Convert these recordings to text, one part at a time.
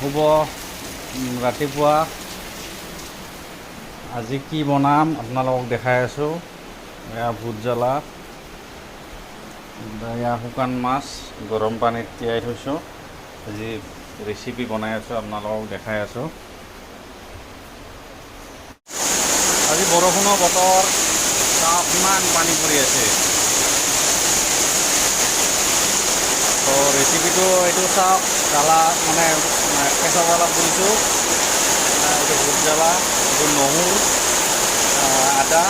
শুভ ৰাতিপুৱা। আজি কি বনাম আপোনালোকক দেখাই আছোঁ। এয়া ভোট জ্বালা। এয়া শুকান মাছ, গৰম পানীত তিয়াই থৈছোঁ। আজি ৰেচিপি বনাই আছোঁ, আপোনালোকক দেখাই আছোঁ। আজি বৰষুণৰ বতৰ কিমান পানী পৰি আছে। ৰেচিপিটো এইটো চাওক জ্বালা মানে কেঁচা জ্বালা পুৰিছোঁ এইটো ভোট জ্বালা, এইটো নহৰু আদা,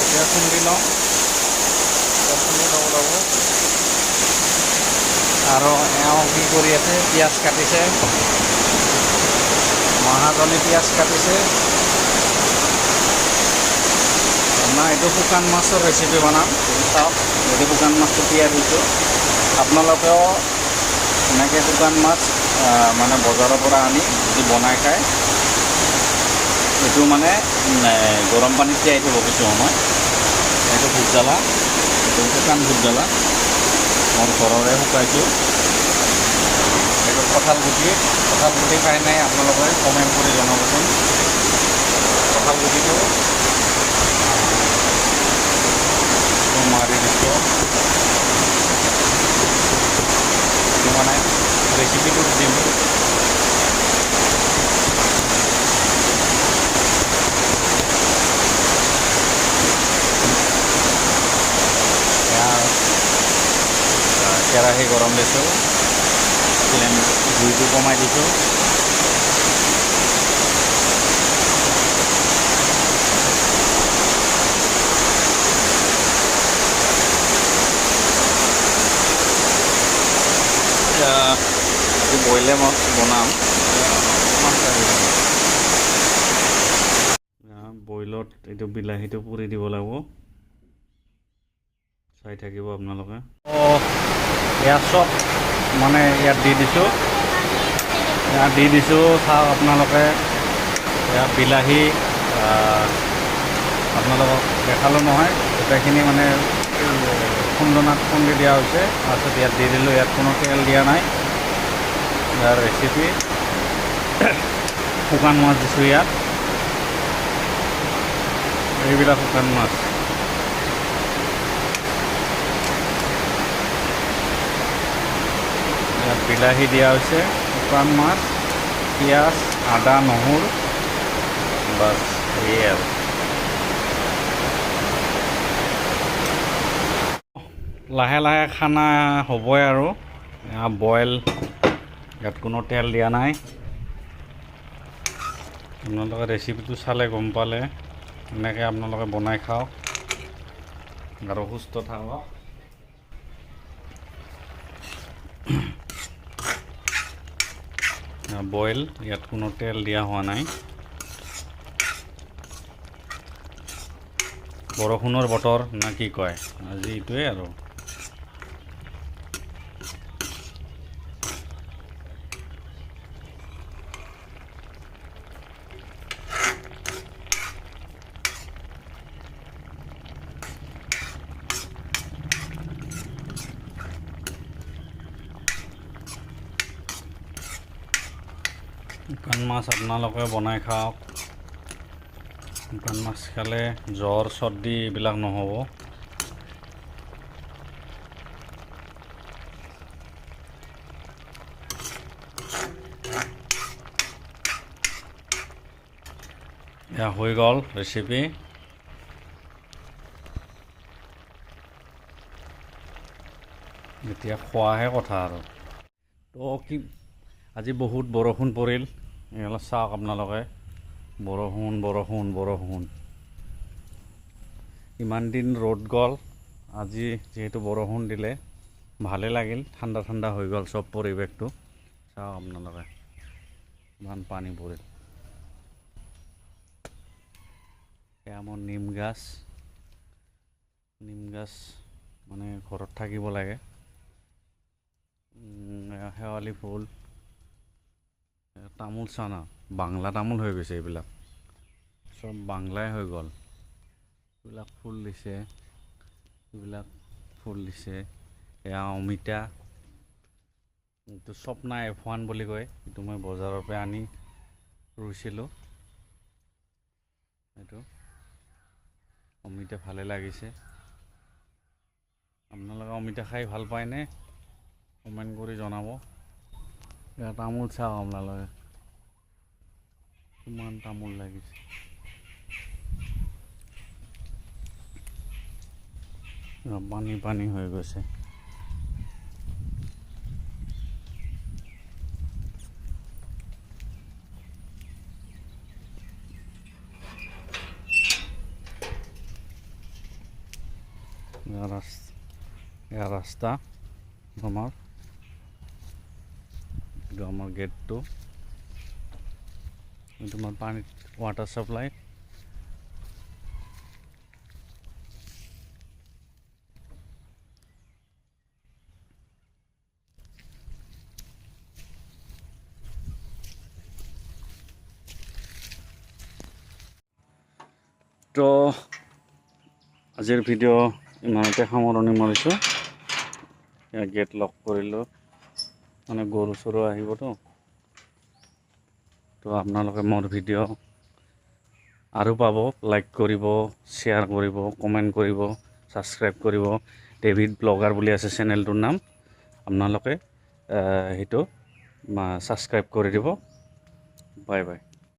এতিয়া খুন্দি লওঁ। খুন্দি ল'ব লাগিব আৰু এওঁ কি কৰি আছে, পিঁয়াজ কাটিছে। মহাজনী পিঁয়াজ কাটিছে। আপোনাৰ এইটো শুকান মাছৰ ৰেচিপি বনাম। চাওক, এইটো শুকান মাছটো তিয়াই দিছোঁ। আপোনালোকেও এনেকৈ শুকান মাছ মানে বজাৰৰ পৰা আনি যদি বনাই খায়, এইটো মানে গৰম পানীত তিয়াই থ'ব কিছু সময়। এইটো ভোট জ্বালা এইটো শুকান ভোট জ্বালা মোৰ ঘৰৰে শুকাইছোঁ। এইটো কঁঠাল গুটি কঁঠাল গুটি খাই নাই আপোনালোকে কমেণ্ট কৰি জনাবচোন। কঁঠাল গুটিটো মাৰি দিছোঁ এইটো মানে এয়া আহ, কেৰাহী গৰম দিছোঁ ফ্লেম জুইটো কমাই দিছোঁ এতিয়া বইলে মাছ বনাম বইলত এইটো বিলাহীটো পুৰি দিব লাগিব। চাই থাকিব আপোনালোকে। ইয়াত চব মানে ইয়াত দি দিছোঁ। ইয়াত দি দিছোঁ চাওক আপোনালোকে। ইয়াত বিলাহী আপোনালোকক দেখালোঁ নহয়। গোটেইখিনি মানে খুন্দনাত খুন্দি দিয়া হৈছে। তাৰপিছত ইয়াত দি দিলোঁ ইয়াত কোনো তেল দিয়া নাই। ইয়াৰ ৰেচিপি শুকান মাছ দিছোঁ ইয়াত। এইবিলাক শুকান মাছ। ইয়াত বিলাহী দিয়া হৈছে, শুকান মাছ, পিঁয়াজ, আদা, নহৰু, বাছ, সেয়ে আৰু। লাহে লাহে খানা হ'বই আৰু। বইল ইয়াত কোনো তেল দিয়া নাই। আপোনালোকে ৰেচিপিটো চালে, গম পালে। এনেকৈ আপোনালোকে বনাই খাওক আৰু সুস্থ থাকক। বইল ইয়াত কোনো তেল দিয়া হোৱা নাই। বৰষুণৰ বতৰ না কি কয়? আজি এইটোৱে আৰু। শুকান মাছ আপোনালোকে বনাই খাওক। শুকান মাছ খালে জ্বৰ চৰ্দি এইবিলাক নহ'ব। এয়া হৈ গ'ল ৰেচিপি এতিয়া খোৱাহে কথা আৰু। তো কি আজি বহুত বৰষুণ পৰিল। অলপ চাওক আপোনালোকে বৰষুণ বৰষুণ বৰষুণ। ইমান দিন ৰ'দ গ'ল। আজি যিহেতু বৰষুণ দিলে ভালে লাগিল। ঠাণ্ডা ঠাণ্ডা হৈ গ'ল চব পৰিৱেশটো। চাওক আপোনালোকে ইমান পানী এয়া মোৰ নিম গাছ। নিম গাছ মানে থাকিব লাগে। শেৱালি ফুল। তামোল চানা বাংলা তামোল হৈ গৈছে এইবিলাক। চব বাংলাই হৈ গ'ল। এইবিলাক ফুল দিছে এইবিলাক ফুল দিছে। এয়া অমিতা এইটো স্বপ্না এফ ওৱান বুলি কয়। এইটো মই বজাৰৰ পৰা আনি ৰুইছিলোঁ। এইটো অমিতা ভালে লাগিছে। আপোনালোকে অমিতা খাই ভাল পায়নে? কমেণ্ট কৰি জনাব। ইয়াত তামোল চাওক আপোনালোকে কিমান তামোল লাগিছে। পানী পানী হৈ গৈছে। ৰাস্তা আমাৰ এইটো আমাৰ গেটটো এইটো আমাৰ পানীত ৱাটাৰ ছাপ্লাই তো আজিৰ ভিডিঅ' ইমানতে সামৰণি মাৰিছোঁ গেট লক কৰিলোঁ মানে গৰু চৰু আহিবতো তো। আপোনালোকে মোৰ ভিডিঅ' আৰু পাব লাইক কৰিব শ্বেয়াৰ কৰিব কমেণ্ট কৰিব ছাবস্ক্ৰাইব কৰিব। ডেভিড ব্লগাৰ বুলি আছে চেনেলটোৰ নাম। আপোনালোকে সেইটো ছাবস্ক্ৰাইব কৰি দিব। Bye bye